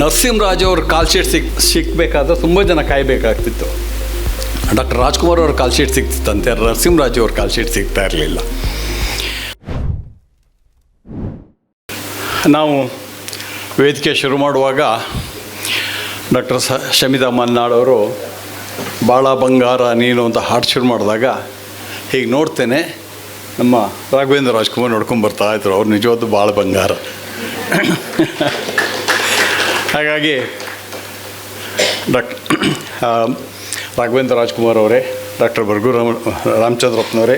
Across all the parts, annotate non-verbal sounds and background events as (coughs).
ನರಸಿಂಹರಾಜು ಅವ್ರ call sheet ಸಿಕ್ ಸಿಕ್ಕಬೇಕಾದ್ರೆ ತುಂಬ ಜನ ಕಾಯಬೇಕಾಗ್ತಿತ್ತು. ಡಾಕ್ಟರ್ ರಾಜ್ಕುಮಾರ್ ಅವ್ರ ಕಾಲ್ ಶೀಟ್ ನರಸಿಂಹರಾಜು ಅವ್ರ ಕಾಲ್ ಶೀಟ್ ಸಿಗ್ತಾ ಇರಲಿಲ್ಲ. ನಾವು ವೇದಿಕೆ ಶುರು ಮಾಡುವಾಗ ಡಾಕ್ಟರ್ ಸ ಶಮಿತಾ ಮಲ್ನಾಡ್ ಅವರು ಭಾಳ ಬಂಗಾರ ನೀನು ಅಂತ ಹಾಡು ಶುರು ಮಾಡಿದಾಗ ಹೀಗೆ ನೋಡ್ತೇನೆ, ನಮ್ಮ ರಾಘವೇಂದ್ರ ರಾಜ್ಕುಮಾರ್ ನೋಡ್ಕೊಂಡು ಬರ್ತಾ ಇದ್ರು. ಅವ್ರು ನಿಜವಾದ ಭಾಳ ಬಂಗಾರ. ಹಾಗಾಗಿ, ಡಾಕ್ ರಾಘವೇಂದ್ರ ರಾಜ್ಕುಮಾರ್ ಅವರೇ, ಡಾಕ್ಟರ್ ಬರ್ಗು ರಾಮ ರಾಮಚಂದ್ರಪ್ಪನವರೇ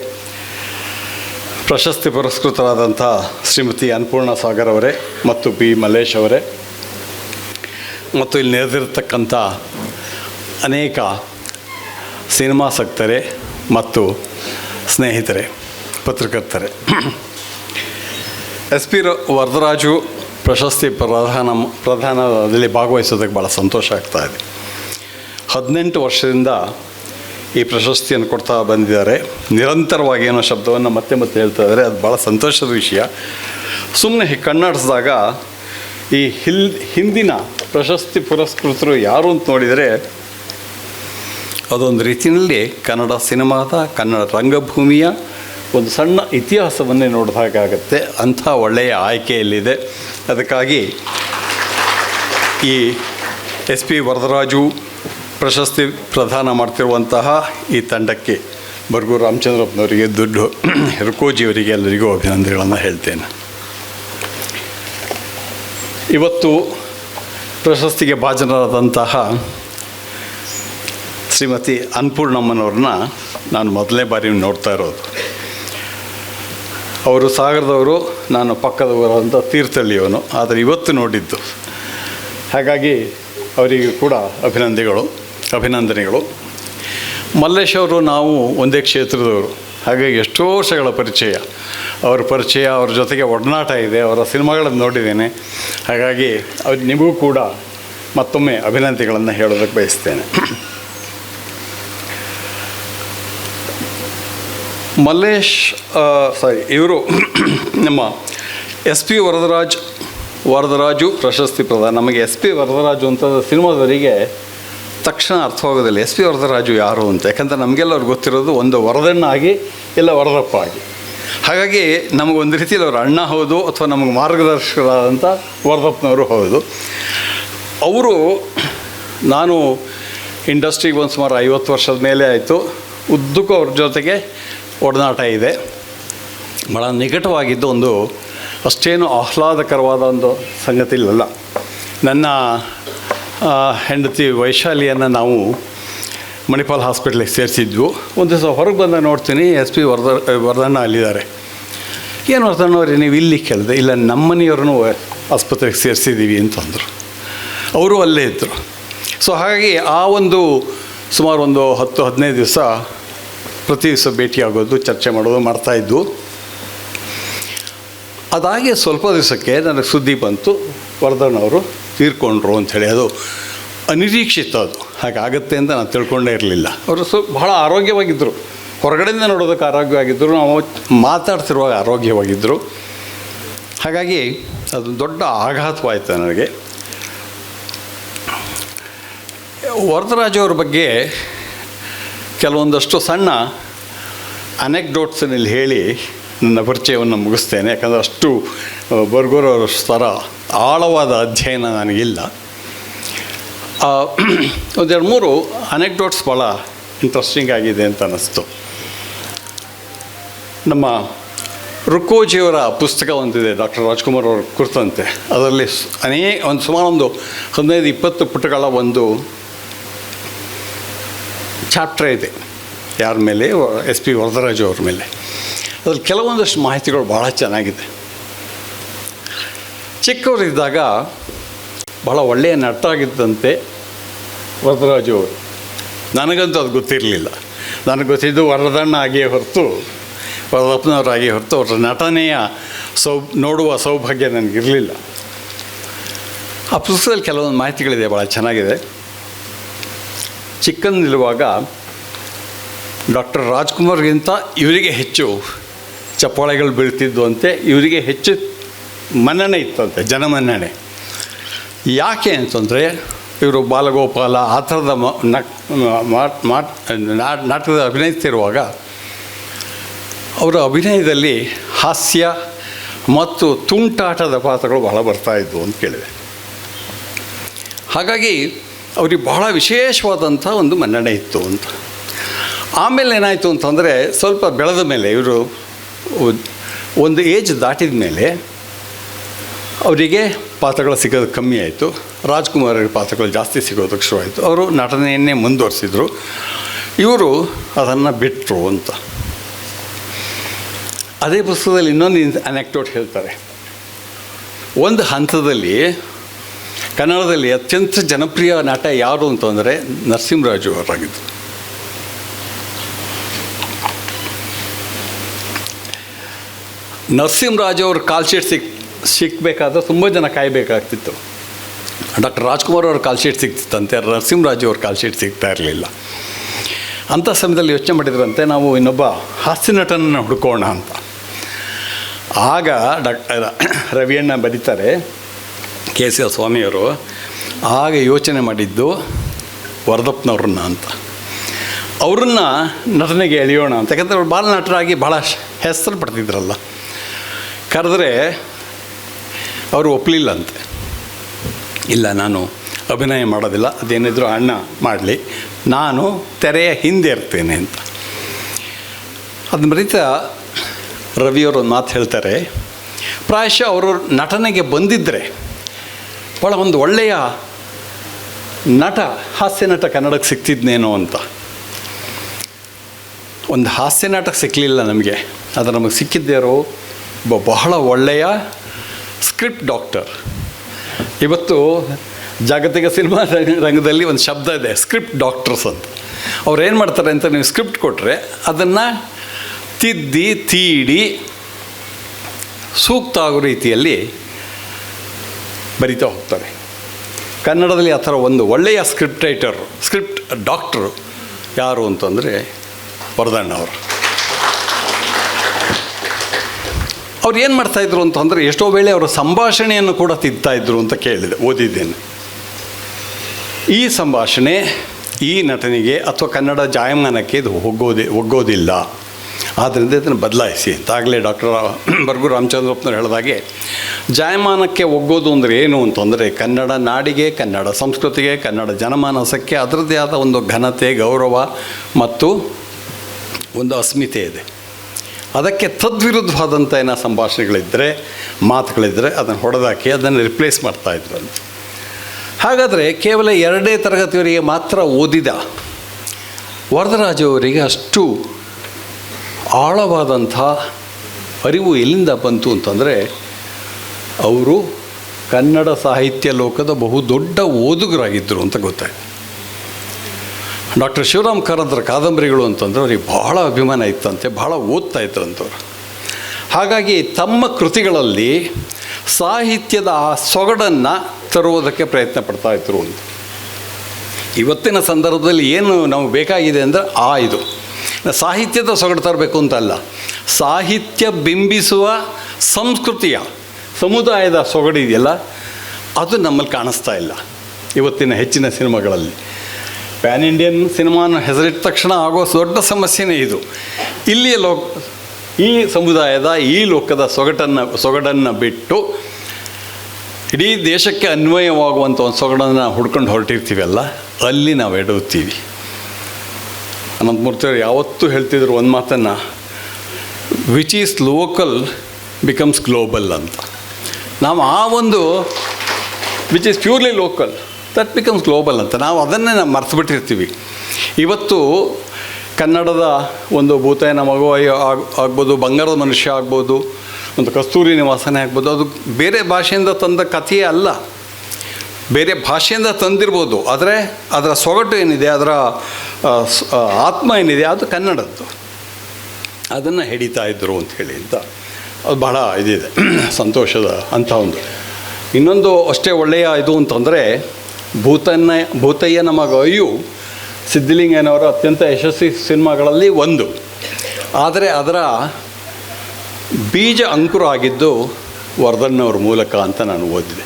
ಪ್ರಶಸ್ತಿ ಪುರಸ್ಕೃತರಾದಂಥ ಶ್ರೀಮತಿ ಅನ್ನಪೂರ್ಣ ಸಾಗರ್ ಅವರೇ ಮತ್ತು ಬಿ ಮಲ್ಲೇಶ್ ಅವರೇ, ಮತ್ತು ಇಲ್ಲಿ ನೆರೆದಿರ್ತಕ್ಕಂಥ ಅನೇಕ ಸಿನಿಮಾಸಕ್ತರೆ ಮತ್ತು ಸ್ನೇಹಿತರೆ, ಪತ್ರಕರ್ತರೆ. (clears throat) ಎಸ್. ಪಿ. ವರದರಾಜು ಪ್ರಶಸ್ತಿ ಪ್ರಧಾನ ಪ್ರಧಾನದಲ್ಲಿ ಭಾಗವಹಿಸೋದಕ್ಕೆ ಭಾಳ ಸಂತೋಷ ಆಗ್ತಾ ಇದೆ. ಹದಿನೆಂಟು ವರ್ಷದಿಂದ ಈ ಪ್ರಶಸ್ತಿಯನ್ನು ಕೊಡ್ತಾ ಬಂದಿದ್ದಾರೆ. ನಿರಂತರವಾಗಿ ಏನೋ ಶಬ್ದವನ್ನು ಮತ್ತೆ ಮತ್ತೆ ಹೇಳ್ತಾ ಇದ್ದಾರೆ. ಅದು ಭಾಳ ಸಂತೋಷದ ವಿಷಯ. ಸುಮ್ಮನೆ ಕಣ್ಣಾಡಿಸಿದಾಗ ಈ ಹಿಲ್ ಹಿಂದಿನ ಪ್ರಶಸ್ತಿ ಪುರಸ್ಕೃತರು ಯಾರು ಅಂತ ನೋಡಿದರೆ ಅದೊಂದು ರೀತಿಯಲ್ಲಿ ಕನ್ನಡ ಸಿನಿಮಾದ, ಕನ್ನಡ ರಂಗಭೂಮಿಯ ಒಂದು ಸಣ್ಣ ಇತಿಹಾಸವನ್ನೇ ನೋಡಿದಾಗತ್ತೆ ಅಂಥ ಒಳ್ಳೆಯ ಆಯ್ಕೆಯಲ್ಲಿದೆ. ಅದಕ್ಕಾಗಿ ಈ ಎಸ್ ಪಿ ವರದರಾಜು ಪ್ರಶಸ್ತಿ ಪ್ರದಾನ ಮಾಡ್ತಿರುವಂತಹ ಈ ತಂಡಕ್ಕೆ ಬರ್ಗು ರಾಮಚಂದ್ರಪ್ಪನವರಿಗೆ, ದುಡ್ಡು, ಹೆರ್ಕೋಜಿಯವರಿಗೆ ಎಲ್ಲರಿಗೂ ಅಭಿನಂದನೆಗಳನ್ನು ಹೇಳ್ತೇನೆ. ಇವತ್ತು ಪ್ರಶಸ್ತಿಗೆ ಭಾಜನರಾದಂತಹ ಶ್ರೀಮತಿ ಅನ್ನಪೂರ್ಣಮ್ಮನವ್ರನ್ನ ನಾನು ಮೊದಲನೇ ಬಾರಿ ನೋಡ್ತಾ ಇರೋದು. ಅವರು ಸಾಗರದವರು, ನಾನು ಪಕ್ಕದ ತೀರ್ಥಹಳ್ಳಿಯವನು, ಆದರೆ ಇವತ್ತು ನೋಡಿದ್ದು. ಹಾಗಾಗಿ ಅವರಿಗೆ ಕೂಡ ಅಭಿನಂದನೆಗಳು ಅಭಿನಂದನೆಗಳು. ಮಲ್ಲೇಶ್ ಅವರು ನಾವು ಒಂದೇ ಕ್ಷೇತ್ರದವರು. ಹಾಗಾಗಿ ಎಷ್ಟೋ ವರ್ಷಗಳ ಪರಿಚಯ. ಅವರ ಪರಿಚಯ, ಅವ್ರ ಜೊತೆಗೆ ಒಡನಾಟ ಇದೆ, ಅವರ ಸಿನಿಮಾಗಳನ್ನು ನೋಡಿದ್ದೇನೆ. ಹಾಗಾಗಿ ಅವ್ರು ನಿಮಗೂ ಕೂಡ ಮತ್ತೊಮ್ಮೆ ಅಭಿನಂದನೆಗಳನ್ನು ಹೇಳೋದಕ್ಕೆ ಬಯಸ್ತೇನೆ. ಮಲ್ಲೇಶ್ ಸಾರಿ ಇವರು (clears throat) ನಮ್ಮ ಎಸ್ ಪಿ ವರದರಾಜ್, ವರದರಾಜು ಪ್ರಶಸ್ತಿ ಪ್ರದಾನ ನಮಗೆ ಎಸ್ ಪಿ ವರದರಾಜು ಅಂತ ಸಿನಿಮಾದವರಿಗೆ ತಕ್ಷಣ ಅರ್ಥವಾಗೋದಿಲ್ಲ. ಎಸ್ ಪಿ ವರದರಾಜು ಯಾರು ಅಂತ. ಯಾಕಂದರೆ ನಮಗೆಲ್ಲವ್ರು ಗೊತ್ತಿರೋದು ಒಂದು ವರದಣ್ಣ ಆಗಿ ಇಲ್ಲ ವರದಪ್ಪ ಆಗಿ ಹಾಗಾಗಿ ನಮಗೆ ಒಂದು ರೀತಿಯಲ್ಲಿ ಅವ್ರ ಅಣ್ಣ ಹೌದು, ಅಥವಾ ನಮಗೆ ಮಾರ್ಗದರ್ಶಕರಾದಂಥ ವರದಪ್ಪನವರು ಹೌದು. ಅವರು ನಾನು ಇಂಡಸ್ಟ್ರಿಗೆ ಒಂದು ಸುಮಾರು ಐವತ್ತು ವರ್ಷದ ಮೇಲೆ ಆಯಿತು. ಉದ್ದಕ್ಕೂ ಅವ್ರ ಜೊತೆಗೆ ಒಡನಾಟ ಇದೆ. ಭಾಳ ನಿಕಟವಾಗಿದ್ದು ಒಂದು ಅಷ್ಟೇನು ಆಹ್ಲಾದಕರವಾದ ಒಂದು ಸಂಗತಿ ಇಲ್ಲಲ್ಲ ನನ್ನ ಹೆಂಡತಿ ವೈಶಾಲಿಯನ್ನು ನಾವು ಮಣಿಪಾಲ್ ಹಾಸ್ಪಿಟ್ಲಿಗೆ ಸೇರಿಸಿದ್ವು. ಒಂದು ದಿವಸ ಹೊರಗೆ ಬಂದಾಗ ನೋಡ್ತೀನಿ, ಎಸ್ ಪಿ ವರ್ಧ ವರದಣ್ಣ ಅಲ್ಲಿದ್ದಾರೆ. ಏನು ವರ್ಧಣ್ಣವ್ರಿ ನೀವು ಇಲ್ಲಿ ಕೇಳಿದೆ, ಇಲ್ಲ ನಮ್ಮನೆಯವ್ರನ್ನೂ ಆಸ್ಪತ್ರೆಗೆ ಸೇರಿಸಿದ್ದೀವಿ ಅಂತಂದರು. ಅವರು ಅಲ್ಲೇ ಇದ್ದರು ಸೊ ಹಾಗಾಗಿ ಆ ಒಂದು ಸುಮಾರು ಒಂದು ಹತ್ತು, ಹದಿನೈದು ದಿವಸ ಪ್ರತಿ ದಿವಸ ಭೇಟಿಯಾಗೋದು, ಚರ್ಚೆ ಮಾಡೋದು ಮಾಡ್ತಾಯಿದ್ದು ಅದಾಗೆ ಸ್ವಲ್ಪ ದಿವಸಕ್ಕೆ ನನಗೆ ಸುದ್ದಿ ಬಂತು ವರದಣ್ಣವರು ತೀರ್ಕೊಂಡ್ರು ಅಂಥೇಳಿ ಅದು ಅನಿರೀಕ್ಷಿತ ಅದು. ಹಾಗಾಗತ್ತೆ ಅಂತ ನಾನು ತಿಳ್ಕೊಂಡೇ ಇರಲಿಲ್ಲ. ಅವರು ಸ್ವಲ್ಪ ಬಹಳ ಆರೋಗ್ಯವಾಗಿದ್ದರು ಹೊರಗಡೆಯಿಂದ ನೋಡೋದಕ್ಕೆ ಆರೋಗ್ಯವಾಗಿದ್ದರು ನಾವು ಮಾತಾಡ್ತಿರುವಾಗ ಆರೋಗ್ಯವಾಗಿದ್ದರು ಹಾಗಾಗಿ ಅದು ದೊಡ್ಡ ಆಘಾತವಾಯಿತು ನನಗೆ. ವರದರಾಜು ಅವ್ರ ಬಗ್ಗೆ ಕೆಲವೊಂದಷ್ಟು ಸಣ್ಣ ಅನೆಕ್ಡೋಟ್ಸನ್ನಲ್ಲಿ ಹೇಳಿ ನನ್ನ ಪರಿಚಯವನ್ನು ಮುಗಿಸ್ತೇನೆ. ಯಾಕಂದರೆ ಅಷ್ಟು ಬರ್ಗೋರವ್ರ ಸ್ತರ ಆಳವಾದ ಅಧ್ಯಯನ ನನಗಿಲ್ಲ. (clears throat) ಒಂದೆರಡು ಮೂರು ಅನೆಕ್ಡೋಟ್ಸ್ ಭಾಳ ಇಂಟ್ರೆಸ್ಟಿಂಗ್ ಆಗಿದೆ ಅಂತ ಅನ್ನಿಸ್ತು. ನಮ್ಮ ರುಕೋಜಿಯವರ ಪುಸ್ತಕ ಒಂದಿದೆ, ಡಾಕ್ಟರ್ ರಾಜ್ಕುಮಾರ್ ಅವರ ಕುರಿತಂತೆ. ಅದರಲ್ಲಿ ಅನೇಕ ಒಂದು ಸುಮಾರು ಒಂದು ಹದಿನೈದು, ಇಪ್ಪತ್ತು ಪುಟಗಳ ಒಂದು ಚಾಪ್ಟರ್ ಇದೆ. ಯಾರ ಮೇಲೆ? ಎಸ್ ಪಿ ವರದರಾಜು ಅವ್ರ ಮೇಲೆ. ಅದ್ರಲ್ಲಿ ಕೆಲವೊಂದಷ್ಟು ಮಾಹಿತಿಗಳು ಭಾಳ ಚೆನ್ನಾಗಿದೆ. ಚಿಕ್ಕವರಿದ್ದಾಗ ಭಾಳ ಒಳ್ಳೆಯ ನಟಾಗಿದ್ದಂತೆ ವರದರಾಜು ಅವರು. ನನಗಂತೂ ಅದು ಗೊತ್ತಿರಲಿಲ್ಲ. ನನಗೆ ಗೊತ್ತಿದ್ದು ವರದಣ್ಣ ಆಗಿಯೇ ಹೊರತು, ವರದಪ್ಪನವರಾಗಿಯೇ ಹೊರತು ಅವರ ನಟನೆಯ ಸೌ ನೋಡುವ ಸೌಭಾಗ್ಯ ನನಗಿರಲಿಲ್ಲ. ಆ ಪುಸ್ತಕದಲ್ಲಿ ಕೆಲವೊಂದು ಮಾಹಿತಿಗಳಿದೆ ಭಾಳ ಚೆನ್ನಾಗಿದೆ. ಚಿಕ್ಕಂದಿರುವಾಗ ಡಾಕ್ಟರ್ ರಾಜ್ಕುಮಾರ್ಗಿಂತ ಇವರಿಗೆ ಹೆಚ್ಚು ಚಪ್ಪಾಳೆಗಳು ಬೀಳ್ತಿದ್ದು ಅಂತೆ, ಇವರಿಗೆ ಹೆಚ್ಚು ಮನ್ನಣೆ ಇತ್ತಂತೆ, ಜನಮನ್ನಣೆ. ಯಾಕೆ ಅಂತಂದರೆ, ಇವರು ಬಾಲಗೋಪಾಲ, ಆ ಥರದ ನಾಟಕದ ಅಭಿನಯಿಸ್ತಿರುವಾಗ, ಅವರ ಅಭಿನಯದಲ್ಲಿ ಹಾಸ್ಯ ಮತ್ತು ತುಂಟಾಟದ ಪಾತ್ರಗಳು ಬಹಳ ಬರ್ತಾ ಇದ್ವು ಅಂತ ಕೇಳಿದೆ. ಹಾಗಾಗಿ ಅವ್ರಿಗೆ ಬಹಳ ವಿಶೇಷವಾದಂಥ ಒಂದು ಮನ್ನಣೆ ಇತ್ತು ಅಂತ. ಆಮೇಲೆ ಏನಾಯಿತು ಅಂತಂದರೆ ಸ್ವಲ್ಪ ಬೆಳೆದ ಮೇಲೆ ಇವರು ಒಂದು ಏಜ್ ದಾಟಿದ ಮೇಲೆ ಅವರಿಗೆ ಪಾತ್ರಗಳು ಸಿಗೋದು ಕಮ್ಮಿ ಆಯಿತು. ರಾಜ್ಕುಮಾರ್ ಪಾತ್ರಗಳು ಜಾಸ್ತಿ ಸಿಗೋದಕ್ಕೆ ಶುರುವಾಯಿತು ಅವರು ನಟನೆಯನ್ನೇ ಮುಂದುವರಿಸಿದರು. ಇವರು ಅದನ್ನು ಬಿಟ್ಟರು ಅಂತ. ಅದೇ ಪುಸ್ತಕದಲ್ಲಿ ಇನ್ನೊಂದು ಅನೆಕ್ಟೋಟ್ ಹೇಳ್ತಾರೆ. ಒಂದು ಹಂತದಲ್ಲಿ ಕನ್ನಡದಲ್ಲಿ ಅತ್ಯಂತ ಜನಪ್ರಿಯ ನಟ ಯಾರು ಅಂತಂದರೆ ನರಸಿಂಹರಾಜು ಅವರಾಗಿದ್ದರು ನರಸಿಂಹರಾಜು ಅವ್ರ ಕಾಲ್ಶೀಟ್ ಸಿಕ್ ಸಿಕ್ಕಬೇಕಾದ್ರೆ ತುಂಬ ಜನ ಕಾಯಬೇಕಾಗ್ತಿತ್ತು. ಡಾಕ್ಟರ್ ರಾಜ್ಕುಮಾರ್ ಅವ್ರ ಕಾಲ್ಶೀಟ್ ಸಿಗ್ತಿತ್ತಂತೆ ನರಸಿಂಹರಾಜು ಅವ್ರ ಕಾಲ್ಶೀಟ್ ಸಿಗ್ತಾ ಇರಲಿಲ್ಲ. ಅಂಥ ಸಮಯದಲ್ಲಿ ಯೋಚನೆ ಮಾಡಿದ್ರಂತೆ, ನಾವು ಇನ್ನೊಬ್ಬ ಹಾಸ್ಯ ನಟನನ್ನು ಹುಡುಕೋಣ ಅಂತ. ಆಗ ಡಾಕ್ಟರ್ ರವಿಯಣ್ಣ ಬರೀತಾರೆ ಕೆ ಸಿ ಸ್ವಾಮಿಯವರು ಆಗ ಯೋಚನೆ ಮಾಡಿದ್ದು ವರದಪ್ಪನವ್ರನ್ನ ಅಂತ. ಅವ್ರನ್ನ ನಟನೆಗೆ ಎಳೆಯೋಣ ಅಂತ. ಯಾಕಂದರೆ ಅವ್ರು ಬಾಲನಟರಾಗಿ ಭಾಳ ಹೆಸರು ಪಡ್ತಿದ್ರಲ್ಲ ಕರೆದ್ರೆ ಅವರು ಒಪ್ಪಲಿಲ್ಲ ಅಂತೆ. ಇಲ್ಲ, ನಾನು ಅಭಿನಯ ಮಾಡೋದಿಲ್ಲ, ಅದೇನಿದ್ರು ಅಣ್ಣ ಮಾಡಲಿ, ನಾನು ತೆರೆಯ ಹಿಂದೆ ಇರ್ತೇನೆ ಅಂತ. ಅದನ್ನ ಬರೀತಾ ರವಿಯವರು ಒಂದು ಮಾತು ಹೇಳ್ತಾರೆ, ಪ್ರಾಯಶಃ ಅವರು ನಟನೆಗೆ ಬಂದಿದ್ದರೆ ಭಾಳ ಒಂದು ಒಳ್ಳೆಯ ನಟ, ಹಾಸ್ಯ ನಟ ಕನ್ನಡಕ್ಕೆ ಸಿಕ್ತಿದ್ನೇನೋ ಅಂತ. ಒಂದು ಹಾಸ್ಯ ನಾಟಕ ಸಿಕ್ಕಲಿಲ್ಲ ನಮಗೆ ಅದು ನಮಗೆ ಸಿಕ್ಕಿದ್ದ್ಯಾರೋ ಒಬ್ಬ ಬಹಳ ಒಳ್ಳೆಯ ಸ್ಕ್ರಿಪ್ಟ್ ಡಾಕ್ಟರ್. ಇವತ್ತು ಜಾಗತಿಕ ಸಿನಿಮಾ ರಂಗ- ರಂಗದಲ್ಲಿ ಒಂದು ಶಬ್ದ ಇದೆ, ಸ್ಕ್ರಿಪ್ಟ್ ಡಾಕ್ಟರ್ಸ್ ಅಂತ. ಅವ್ರು ಏನು ಮಾಡ್ತಾರೆ ಅಂತ ನೀವು ಸ್ಕ್ರಿಪ್ಟ್ ಕೊಟ್ಟರೆ ಅದನ್ನು ತಿದ್ದಿ, ತೀಡಿ ಸೂಕ್ತ ಆಗೋ ರೀತಿಯಲ್ಲಿ ಬರಿತಾ ಹೋಗ್ತಾರೆ ಕನ್ನಡದಲ್ಲಿ ಆ ಥರ ಒಂದು ಒಳ್ಳೆಯ ಸ್ಕ್ರಿಪ್ಟ್ ರೈಟರ್ ಸ್ಕ್ರಿಪ್ಟ್ ಡಾಕ್ಟ್ರು ಯಾರು ಅಂತಂದರೆ ವರದಣ್ಣ ಅವರು. ಏನು ಮಾಡ್ತಾಯಿದ್ರು ಅಂತಂದರೆ ಎಷ್ಟೋ ವೇಳೆ ಅವರ ಸಂಭಾಷಣೆಯನ್ನು ಕೂಡ ತಿದ್ದಾಯಿದ್ರು ಅಂತ ಕೇಳಿದೆ, ಓದಿದ್ದೇನೆ. ಈ ಸಂಭಾಷಣೆ ಈ ನಟನಿಗೆ ಅಥವಾ ಕನ್ನಡ ಜಾಯಮಾನಕ್ಕೆ ಇದು ಒಗ್ಗೋದೇ ಒಗ್ಗೋದಿಲ್ಲ ಆದ್ದರಿಂದ ಇದನ್ನು ಬದಲಾಯಿಸಿ. ತಾಗಲೇ ಡಾಕ್ಟರ್ (clears throat) ಬರ್ಗು ರಾಮಚಂದ್ರಪ್ಪನವ್ರು ಹೇಳಿದಾಗೆ ಜಾಯಮಾನಕ್ಕೆ ಒಗ್ಗೋದು ಅಂದರೆ ಏನು ಅಂತಂದರೆ ಕನ್ನಡ ನಾಡಿಗೆ ಕನ್ನಡ ಸಂಸ್ಕೃತಿಗೆ ಕನ್ನಡ ಜನಮಾನಸಕ್ಕೆ ಅದರದ್ದೇ ಆದ ಒಂದು ಘನತೆ, ಗೌರವ ಮತ್ತು ಒಂದು ಅಸ್ಮಿತೆ ಇದೆ. ಅದಕ್ಕೆ ತದ್ವಿರುದ್ಧವಾದಂಥ ಏನೋ ಸಂಭಾಷಣೆಗಳಿದ್ದರೆ ಮಾತುಗಳಿದ್ದರೆ ಅದನ್ನು ಹೊಡೆದಾಕಿ ಅದನ್ನು ರಿಪ್ಲೇಸ್ ಮಾಡ್ತಾಯಿದ್ರು ಅಂತ. ಹಾಗಾದರೆ ಕೇವಲ ಎರಡನೇ ತರಗತಿಯವರಿಗೆ ಮಾತ್ರ ಓದಿದ ವರದರಾಜು ಅವರಿಗೆ ಅಷ್ಟು ಆಳವಾದಂಥ ಅರಿವು ಎಲ್ಲಿಂದ ಬಂತು ಅಂತಂದರೆ, ಅವರು ಕನ್ನಡ ಸಾಹಿತ್ಯ ಲೋಕದ ಬಹುದೊಡ್ಡ ಓದುಗರಾಗಿದ್ದರು ಅಂತ ಗೊತ್ತಾಯ್ತು. ಡಾಕ್ಟರ್ ಶಿವರಾಮ್ ಕಾರಂತರ ಕಾದಂಬರಿಗಳು ಅಂತಂದ್ರೆ ಅವ್ರಿಗೆ ಬಹಳ ಅಭಿಮಾನ ಇತ್ತಂತೆ, ಬಹಳ ಓದ್ತಾ ಇದ್ರಂಥವ್ರು ಹಾಗಾಗಿ ತಮ್ಮ ಕೃತಿಗಳಲ್ಲಿ ಸಾಹಿತ್ಯದ ಆ ಸೊಗಡನ್ನು ತರುವುದಕ್ಕೆ ಪ್ರಯತ್ನ ಪಡ್ತಾ ಇದ್ರು ಅಂತ. ಇವತ್ತಿನ ಸಂದರ್ಭದಲ್ಲಿ ಏನು ನಮಗೆ ಬೇಕಾಗಿದೆ ಅಂದರೆ ಆ ಇದು. ಸಾಹಿತ್ಯದ ಸೊಗಡು ತರಬೇಕು ಅಂತಲ್ಲ. ಸಾಹಿತ್ಯ ಬಿಂಬಿಸುವ ಸಂಸ್ಕೃತಿಯ ಸಮುದಾಯದ ಸೊಗಡು ಇದೆಯಲ್ಲ, ಅದು ನಮ್ಮಲ್ಲಿ ಕಾಣಿಸ್ತಾ ಇಲ್ಲ ಇವತ್ತಿನ ಹೆಚ್ಚಿನ ಸಿನಿಮಾಗಳಲ್ಲಿ. ಪ್ಯಾನ್ ಇಂಡಿಯನ್ ಸಿನಿಮಾನ ಹೆಸರಿಟ್ಟ ತಕ್ಷಣ ಆಗೋ ದೊಡ್ಡ ಸಮಸ್ಯೆನೇ ಇದು. ಇಲ್ಲಿಯ ಲೋಕ, ಈ ಸಮುದಾಯದ, ಈ ಲೋಕದ ಸೊಗಟನ್ನು, ಸೊಗಡನ್ನು ಬಿಟ್ಟು ಇಡೀ ದೇಶಕ್ಕೆ ಅನ್ವಯವಾಗುವಂಥ ಒಂದು ಸೊಗಡನ್ನು ಹುಡ್ಕೊಂಡು ಹೊರಟಿರ್ತೀವಲ್ಲ, ಅಲ್ಲಿ ನಾವು ಎಡುತ್ತೀವಿ ಅನಂತಮೂರ್ತಿಯವರು ಯಾವತ್ತೂ ಹೇಳ್ತಿದ್ರು ಒಂದು ಮಾತನ್ನು which is local becomes global ಅಂತ. ನಾವು ಆ ಒಂದು which is purely local that becomes global ಅಂತ. ನಾವು ಅದನ್ನೇ ನಾವು ಮರ್ತುಬಿಟ್ಟಿರ್ತೀವಿ. ಇವತ್ತು ಕನ್ನಡದ ಒಂದು ಭೂತಾಯನ ಮಗು ಆಗ, ಆಗ್ಬೋದು, ಬಂಗಾರದ ಮನುಷ್ಯ ಆಗ್ಬೋದು, ಒಂದು ಕಸ್ತೂರಿ ನಿವಾಸನೇ ಆಗ್ಬೋದು, ಅದು ಬೇರೆ ಭಾಷೆಯಿಂದ ತಂದ ಕಥೆಯೇ ಅಲ್ಲ. ಬೇರೆ ಭಾಷೆಯಿಂದ ತಂದಿರ್ಬೋದು, ಆದರೆ ಅದರ ಸೊಗಟು ಏನಿದೆ, ಅದರ ಆತ್ಮ ಏನಿದೆ, ಅದು ಕನ್ನಡದ್ದು. ಅದನ್ನು ಹಿಡಿತಾ ಇದ್ದರು ಅಂತ ಹೇಳಿ ಅಂತ ಅದು ಬಹಳ ಇದಿದೆ, (clears throat) ಸಂತೋಷದ ಅಂಥ ಒಂದು. ಇನ್ನೊಂದು ಅಷ್ಟೇ ಒಳ್ಳೆಯ ಇದು ಅಂತಂದರೆ, ಭೂತನ್ನ ಭೂತಯ್ಯನ ಮಗ ಅಯ್ಯು ಸಿದ್ಧಲಿಂಗನವರ ಅತ್ಯಂತ ಯಶಸ್ವಿ ಸಿನಿಮಾಗಳಲ್ಲಿ ಒಂದು. ಆದರೆ ಅದರ ಬೀಜ ಅಂಕುರ ಆಗಿದ್ದು ವರ್ಧನ್ನವ್ರ ಮೂಲಕ ಅಂತ ನಾನು ಓದಿದೆ.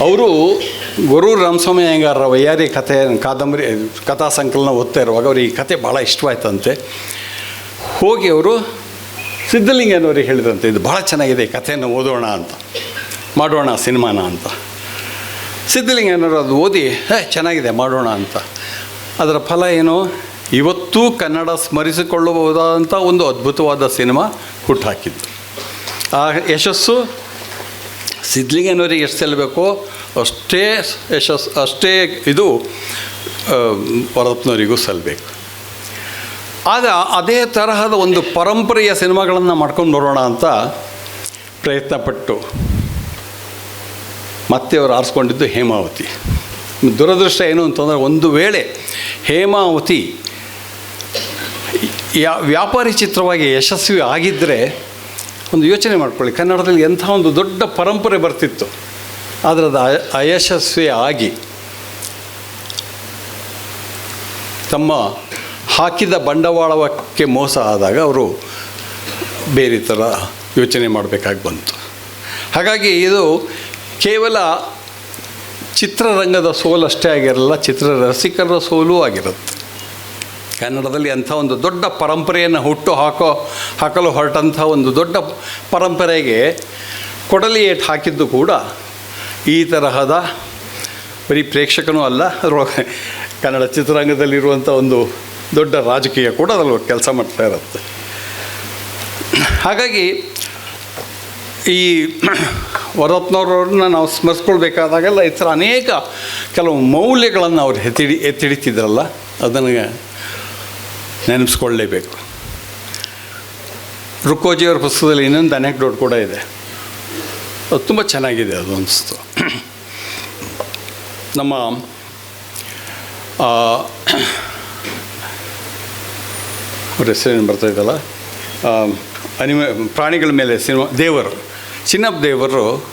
ಅವರು ಗುರು ರಾಮಸ್ವಾಮಿ ಅಯ್ಯಂಗಾರರ ವೈಯಾರಿ ಕಥೆ, ಕಾದಂಬರಿ, ಕಥಾ ಸಂಕಲನ ಓದ್ತಾ ಇರುವಾಗ ಅವ್ರಿಗೆ ಈ ಕತೆ ಭಾಳ ಇಷ್ಟವಾಯ್ತಂತೆ. ಹೋಗಿ ಅವರು ಸಿದ್ಧಲಿಂಗನವರಿಗೆ ಹೇಳಿದಂತೆ, ಇದು ಭಾಳ ಚೆನ್ನಾಗಿದೆ ಈ ಕಥೆಯನ್ನು ಓದೋಣ ಅಂತ, ಮಾಡೋಣ ಸಿನಿಮಾನ ಅಂತ. ಸಿದ್ಧಲಿಂಗನವರು ಅದು ಓದಿ, ಹೇ, ಚೆನ್ನಾಗಿದೆ, ಮಾಡೋಣ ಅಂತ. ಅದರ ಫಲ ಏನು? ಇವತ್ತೂ ಕನ್ನಡ ಸ್ಮರಿಸಿಕೊಳ್ಳಬಹುದಾದಂಥ ಒಂದು ಅದ್ಭುತವಾದ ಸಿನಿಮಾ ಹುಟ್ಟುಹಾಕಿದ್ದು ಆ ಯಶಸ್ಸು ಸಿದ್ಧಲಿಂಗನವರಿಗೆ ಎಷ್ಟು ಸಲ್ಲಬೇಕೋ ಅಷ್ಟೇ ಯಶಸ್ ಅಷ್ಟೇ ಇದು ವರದಪ್ಪನವರಿಗೂ ಸಲ್ಲಬೇಕು ಆಗ ಅದೇ ತರಹದ ಒಂದು ಪರಂಪರೆಯ ಸಿನಿಮಾಗಳನ್ನು ಮಾಡ್ಕೊಂಡು ಬರೋಣ ಅಂತ ಪ್ರಯತ್ನಪಟ್ಟು ಮತ್ತೆ ಅವರು ಆರಿಸ್ಕೊಂಡಿದ್ದು ಹೇಮಾವತಿ. ದುರದೃಷ್ಟ ಏನು ಅಂತಂದರೆ ಒಂದು ವೇಳೆ ಹೇಮಾವತಿ, ಯಾ ವ್ಯಾಪಾರಿ ಚಿತ್ರವಾಗಿ ಯಶಸ್ವಿ ಆಗಿದ್ದರೆ ಒಂದು ಯೋಚನೆ ಮಾಡ್ಕೊಳ್ಳಿ. ಕನ್ನಡದಲ್ಲಿ ಎಂಥ ಒಂದು ದೊಡ್ಡ ಪರಂಪರೆ ಬರ್ತಿತ್ತು. ಆದರೆ ಅದು ಅಯ- ಅಯಶಸ್ವಿ ಆಗಿ ತಮ್ಮ ಹಾಕಿದ ಬಂಡವಾಳಕ್ಕೆ ಮೋಸ ಆದಾಗ ಅವರು ಬೇರೆ ಥರ ಯೋಚನೆ ಮಾಡಬೇಕಾಗಿ ಬಂತು. ಹಾಗಾಗಿ ಇದು ಕೇವಲ ಚಿತ್ರರಂಗದ ಸೋಲಷ್ಟೇ ಆಗಿರಲ್ಲ ಚಿತ್ರ ರಸಿಕರ ಸೋಲೂ ಆಗಿರುತ್ತೆ. ಕನ್ನಡದಲ್ಲಿ ಅಂಥ ಒಂದು ದೊಡ್ಡ ಪರಂಪರೆಯನ್ನು ಹುಟ್ಟು ಹಾಕೋ, ಹಾಕಲು ಹೊರಟಂಥ ಒಂದು ದೊಡ್ಡ ಪರಂಪರೆಗೆ ಕೊಡಲಿ ಏಟ್ ಹಾಕಿದ್ದು ಕೂಡ ಈ ತರಹದ ಬರೀ ಪ್ರೇಕ್ಷಕನೂ ಅಲ್ಲ ಕನ್ನಡ ಚಿತ್ರರಂಗದಲ್ಲಿರುವಂಥ ಒಂದು ದೊಡ್ಡ ರಾಜಕೀಯ ಕೂಡ ಅದರಲ್ಲಿ ಕೆಲಸ ಮಾಡ್ತಾ ಇರುತ್ತೆ. ಹಾಗಾಗಿ ಈ ವರತ್ನವ್ರವ್ರನ್ನ ನಾವು ಸ್ಮರಿಸ್ಕೊಳ್ಬೇಕಾದಾಗೆಲ್ಲ ಈ ಥರ ಅನೇಕ ಕೆಲವು ಮೌಲ್ಯಗಳನ್ನು ಅವ್ರು ಎತ್ತಿಡಿ, ಎತ್ತಿಡಿತಿದ್ರಲ್ಲ, ಅದನ್ನು ನೆನಪಿಸ್ಕೊಳ್ಳೇಬೇಕು. ರುಕ್ಕೋಜಿಯವರ ಪುಸ್ತಕದಲ್ಲಿ ಇನ್ನೊಂದು ಅನೆಕ್ಡೋಟ್ ಕೂಡ ಇದೆ. ಅದು ತುಂಬ ಚೆನ್ನಾಗಿದೆ ಅದು ಅನಿಸ್ತು. ನಮ್ಮ ಅವ್ರ ಹೆಸರೇನು ಬರ್ತಾ ಇದ್ದಲ್ಲ ಆ, ಅನಿಮ ಪ್ರಾಣಿಗಳ ಮೇಲೆ ಸಿನಿಮಾ ದೇವರು ಚಿನ್ನಪ್ಪ ದೇವರು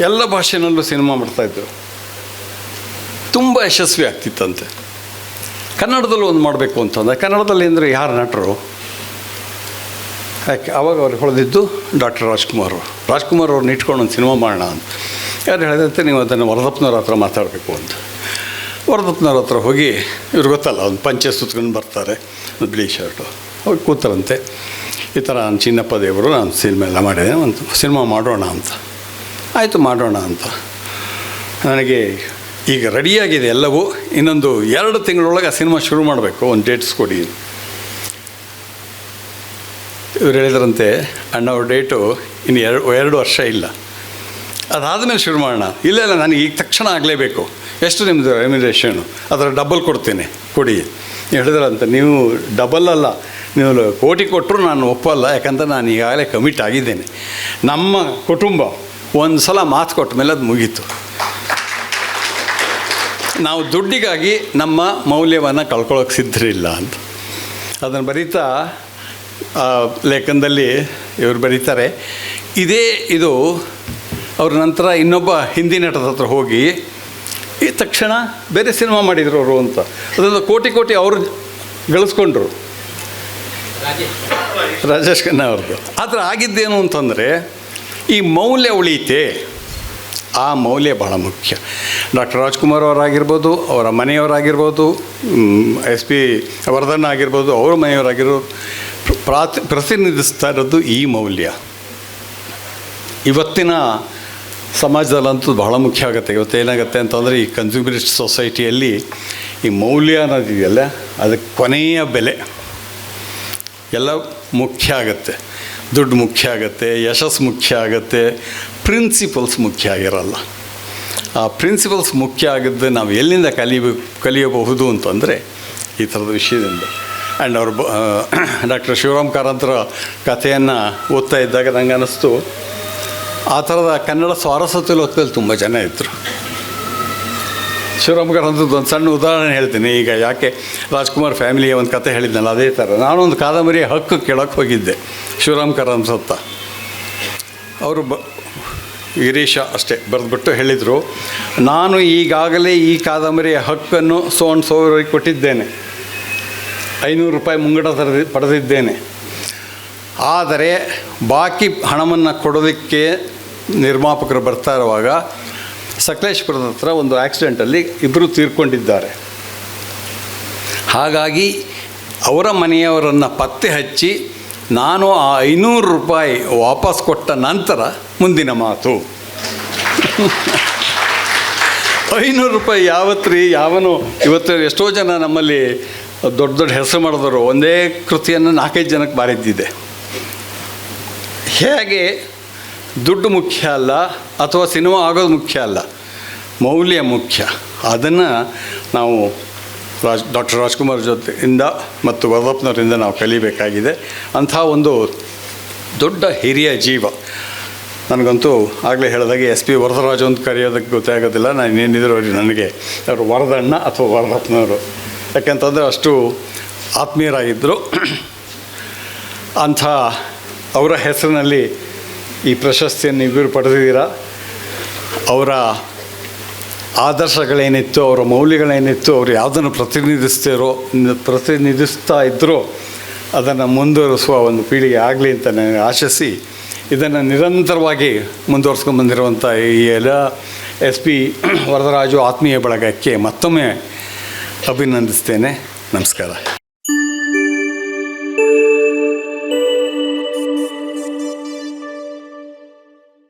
ಎಲ್ಲ ಭಾಷೆನಲ್ಲೂ ಸಿನಿಮಾ ಮಾಡ್ತಾಯಿದ್ರು ತುಂಬ ಯಶಸ್ವಿ ಆಗ್ತಿತ್ತಂತೆ. ಕನ್ನಡದಲ್ಲೂ ಒಂದು ಮಾಡಬೇಕು ಅಂತಂದರೆ, ಕನ್ನಡದಲ್ಲಿ ಅಂದರೆ ಯಾರು ನಟರು? ಯಾಕೆ, ಅವಾಗ ಅವ್ರು ಹೊಳೆದಿದ್ದು ಡಾಕ್ಟರ್ ರಾಜ್ಕುಮಾರ್ ಅವರು. ರಾಜ್ಕುಮಾರ್ ಅವ್ರನ್ನ ಇಟ್ಕೊಂಡು ಒಂದು ಸಿನಿಮಾ ಮಾಡೋಣ ಅಂತ. ಯಾರು ಹೇಳಿದಂತೆ ನೀವು ಅದನ್ನು ವರದಪ್ಪನವ್ರ ಹತ್ರ ಮಾತಾಡಬೇಕು ಅಂತ. ವರದಪ್ಪನವ್ರ ಹತ್ರ ಹೋಗಿ, ಇವ್ರು ಗೊತ್ತಲ್ಲ, ಒಂದು ಪಂಚೆ ಸುತ್ಕೊಂಡು ಬರ್ತಾರೆ, ಒಂದು ಬಿಳಿ ಶರ್ಟು. ಹೋಗಿ ಕೂತರಂತೆ. ಈ ಥರ ನಾನು ಚಿನ್ನಪ್ಪ ದೇವರು, ನಾನು ಸಿನಿಮಾ ಎಲ್ಲ ಮಾಡಿದೆ, ಒಂದು ಸಿನಿಮಾ ಮಾಡೋಣ ಅಂತ. ಆಯಿತು, ಮಾಡೋಣ ಅಂತ. ನನಗೆ ಈಗ ರೆಡಿಯಾಗಿದೆ ಎಲ್ಲವೂ. ಇನ್ನೊಂದು ಎರಡು ತಿಂಗಳೊಳಗೆ ಆ ಸಿನಿಮಾ ಶುರು ಮಾಡಬೇಕು, ಒಂದು ಡೇಟ್ಸ್ ಕೊಡಿ. ಇವ್ರು ಹೇಳಿದ್ರಂತೆ ಅಣ್ಣ ಅವ್ರ ಡೇಟು ಇನ್ನು ಎರಡು ಎರಡು ವರ್ಷ ಇಲ್ಲ. ಅದಾದಮೇಲೆ ಶುರು ಮಾಡೋಣ. ಇಲ್ಲ ಇಲ್ಲ, ನನಗೆ ಈಗ ತಕ್ಷಣ ಆಗಲೇಬೇಕು. ಎಷ್ಟು ನಿಮ್ಮದು ರೆಮ್ಯುನೇಷನು ಅದರ ಡಬಲ್ ಕೊಡ್ತೀನಿ. ಕೊಡಿ. ಹೇಳಿದ್ರಂತೆ, ನೀವು ಡಬಲ್ ಅಲ್ಲ. ನೀವು ಕೋಟಿ ಕೊಟ್ಟರು ನಾನು ಒಪ್ಪಲ್ಲ, ಯಾಕಂದರೆ ನಾನು ಈಗಾಗಲೇ ಕಮಿಟ್ ಆಗಿದ್ದೇನೆ. ನಮ್ಮ ಕುಟುಂಬ ಒಂದು ಸಲ ಮಾತು ಕೊಟ್ಟ ಮೇಲೆ ಅದು ಮುಗೀತು. ನಾವು ದುಡ್ಡಿಗಾಗಿ ನಮ್ಮ ಮೌಲ್ಯವನ್ನು ಕಳ್ಕೊಳ್ಳೋಕೆ ಸಿದ್ಧರಿಲ್ಲ ಅಂತ. ಅದನ್ನು ಬರೀತಾ ಲೇಖನದಲ್ಲಿ ಇವರು ಬರೀತಾರೆ, ಇದೇ ಇದು ಅವ್ರ ನಂತರ ಇನ್ನೊಬ್ಬ ಹಿಂದಿ ನಟದ ಹತ್ರ ಹೋಗಿ, ಈ ತಕ್ಷಣ ಬೇರೆ ಸಿನಿಮಾ ಮಾಡಿದರು ಅವರು ಅಂತ. ಅದೊಂದು ಕೋಟಿ ಕೋಟಿ ಅವರು ಗಳಿಸ್ಕೊಂಡ್ರು. ರಾಜೇಶ್ ಖನ್ನಾ ಅವ್ರದ್ದು ಆದರೆ ಆಗಿದ್ದೇನು ಅಂತಂದರೆ, ಈ ಮೌಲ್ಯ ಉಳಿಯುತ್ತೆ. ಆ ಮೌಲ್ಯ ಬಹಳ ಮುಖ್ಯ. ಡಾಕ್ಟರ್ ರಾಜ್ಕುಮಾರ್ ಅವರಾಗಿರ್ಬೋದು, ಅವರ ಮನೆಯವರಾಗಿರ್ಬೋದು ಎಸ್ ಪಿ ವರ್ಧನ್ ಆಗಿರ್ಬೋದು, ಅವರ ಮನೆಯವರಾಗಿರ್ಬೋದು ಪ್ರಾತಿ ಪ್ರತಿನಿಧಿಸ್ತಾ ಇರೋದು ಈ ಮೌಲ್ಯ. ಇವತ್ತಿನ ಸಮಾಜದಲ್ಲಂತೂ ಬಹಳ ಮುಖ್ಯ ಆಗುತ್ತೆ. ಇವತ್ತು ಏನಾಗುತ್ತೆ ಅಂತಂದರೆ ಈ ಕನ್ಸ್ಯೂಮರಿಸ್ಟ್ ಸೊಸೈಟಿಯಲ್ಲಿ ಈ ಮೌಲ್ಯ ಅನ್ನೋದಿದೆಯಲ್ಲ ಅದಕ್ಕೆ ಕೊನೆಯ ಬೆಲೆ. ಎಲ್ಲ ಮುಖ್ಯ ಆಗುತ್ತೆ. ದುಡ್ಡು ಮುಖ್ಯ ಆಗುತ್ತೆ ಯಶಸ್ಸು ಮುಖ್ಯ ಆಗುತ್ತೆ ಪ್ರಿನ್ಸಿಪಲ್ಸ್ ಮುಖ್ಯ ಆಗಿರಲ್ಲ ಆ ಪ್ರಿನ್ಸಿಪಲ್ಸ್ ಮುಖ್ಯ ಆಗಿದ್ದು ನಾವು ಎಲ್ಲಿಂದ ಕಲಿಬೇಕು ಕಲಿಯಬಹುದು ಅಂತಂದರೆ ಈ ಥರದ ವಿಷಯದಿಂದ. ಆ್ಯಂಡ್ ಅವರು (coughs) ಡಾಕ್ಟರ್ ಶಿವರಾಮ್ ಕಾರಂತರ ಕಥೆಯನ್ನು ಓದ್ತಾ ಇದ್ದಾಗ ನಂಗೆ ಅನ್ನಿಸ್ತು ಆ ಥರದ ಕನ್ನಡ ಸ್ವಾರಸ್ಯತೆ ಲೋಕದಲ್ಲಿ ತುಂಬ ಜನ ಇದ್ದರು ಶಿವರಾಮ್ ಕಾರಂತದ್ದು ಒಂದು ಸಣ್ಣ ಉದಾಹರಣೆ ಹೇಳ್ತೀನಿ, ಈಗ ಯಾಕೆ ರಾಜ್ಕುಮಾರ್ ಫ್ಯಾಮಿಲಿಯ ಒಂದು ಕತೆ ಹೇಳಿದ್ನಲ್ಲ, ಅದೇ ಥರ. ನಾನೊಂದು ಕಾದಂಬರಿಯ ಹಕ್ಕು ಕೇಳೋಕ್ಕೆ ಹೋಗಿದ್ದೆ, ಶಿವರಾಮ್ ಕಾರಂತ ಅವರು ಬ ಗಿರೀಶ ಅಷ್ಟೇ ಬರೆದ್ಬಿಟ್ಟು ಹೇಳಿದರು, ನಾನು ಈಗಾಗಲೇ ಈ ಕಾದಂಬರಿಯ ಹಕ್ಕನ್ನು ಸೋನ್ ಸೋರಿಗೆ ಕೊಟ್ಟಿದ್ದೇನೆ. ಐನೂರು ರೂಪಾಯಿ ಮುಂಗಡ ತರದಿ, ಪಡೆದಿದ್ದೇನೆ. ಆದರೆ ಬಾಕಿ ಹಣವನ್ನು ಕೊಡೋದಕ್ಕೆ ನಿರ್ಮಾಪಕರು ಬರ್ತಾ ಇರುವಾಗ ಸಕಲೇಶ್ಪುರದ ಹತ್ರ ಒಂದು ಆ್ಯಕ್ಸಿಡೆಂಟಲ್ಲಿ ಇಬ್ಬರು ತೀರ್ಕೊಂಡಿದ್ದಾರೆ. ಹಾಗಾಗಿ ಅವರ ಮನೆಯವರನ್ನು ಪತ್ತೆ ಹಚ್ಚಿ ನಾನು ಆ ಐನೂರು ರೂಪಾಯಿ ವಾಪಸ್ ಕೊಟ್ಟ ನಂತರ ಮುಂದಿನ ಮಾತು. ಐನೂರು ರೂಪಾಯಿ ಯಾವತ್ತು ರೀ ಯಾವನು, ಇವತ್ತು ಎಷ್ಟೋ ಜನ ನಮ್ಮಲ್ಲಿ ದೊಡ್ಡ ದೊಡ್ಡ ಹೆಸರು ಮಾಡಿದವರು ಒಂದೇ ಕೃತಿಯನ್ನು ನಾಲ್ಕೈದು ಜನಕ್ಕೆ ಬಾರಿದ್ದಿದೆ. ಹೇಗೆ ದುಡ್ಡು ಮುಖ್ಯ ಅಲ್ಲ ಅಥವಾ ಸಿನಿಮಾ ಆಗೋದು ಮುಖ್ಯ ಅಲ್ಲ, ಮೌಲ್ಯ ಮುಖ್ಯ. ಅದನ್ನು ನಾವು ರಾಜ್, ಡಾಕ್ಟರ್ ರಾಜ್ಕುಮಾರ್ ಜೊತೆಯಿಂದ ಮತ್ತು ವರದಪ್ಪನವರಿಂದ ನಾವು ಕಲಿಬೇಕಾಗಿದೆ. ಅಂಥ ಒಂದು ದೊಡ್ಡ ಹಿರಿಯ ಜೀವ. ನನಗಂತೂ ಆಗಲೇ ಹೇಳಿದಾಗೆ ಎಸ್ ಪಿ ವರದರಾಜು ಅಂತ ಕರೆಯೋದಕ್ಕೆ ಗೊತ್ತಾಗೋದಿಲ್ಲ ನಾನು ಏನಿದ್ರು ನನಗೆ ಅವರು ವರದಣ್ಣ ಅಥವಾ ವರದಪ್ಪನವರು ಯಾಕೆಂತಂದರೆ ಅಷ್ಟು ಆತ್ಮೀಯರಾಗಿದ್ದರು (clears throat) ಅಂಥ ಅವರ ಹೆಸರಿನಲ್ಲಿ ಈ ಪ್ರಶಸ್ತಿಯನ್ನು ಇಬ್ಬರು ಪಡೆದಿದ್ದೀರಾ? ಅವರ ಆದರ್ಶಗಳೇನಿತ್ತು, ಅವರ ಮೌಲ್ಯಗಳೇನಿತ್ತು, ಅವರು ಯಾವುದನ್ನು ಪ್ರತಿನಿಧಿಸ್ತಿರೋ, ಪ್ರತಿನಿಧಿಸ್ತಾ ಇದ್ದರೂ ಅದನ್ನು ಮುಂದುವರಿಸುವ ಒಂದು ಪೀಳಿಗೆ ಆಗಲಿ ಅಂತ ನನಗೆ ಆಶಿಸಿ ಇದನ್ನು ನಿರಂತರವಾಗಿ ಮುಂದುವರ್ಸ್ಕೊಂಡ್ಬಂದಿರುವಂಥ ಈ ಎಲ್ಲ ಎಸ್ ಪಿ ವರದರಾಜು ಆತ್ಮೀಯ ಬಳಗಕ್ಕೆ ಮತ್ತೊಮ್ಮೆ ಅಭಿನಂದಿಸ್ತೇನೆ. ನಮಸ್ಕಾರ.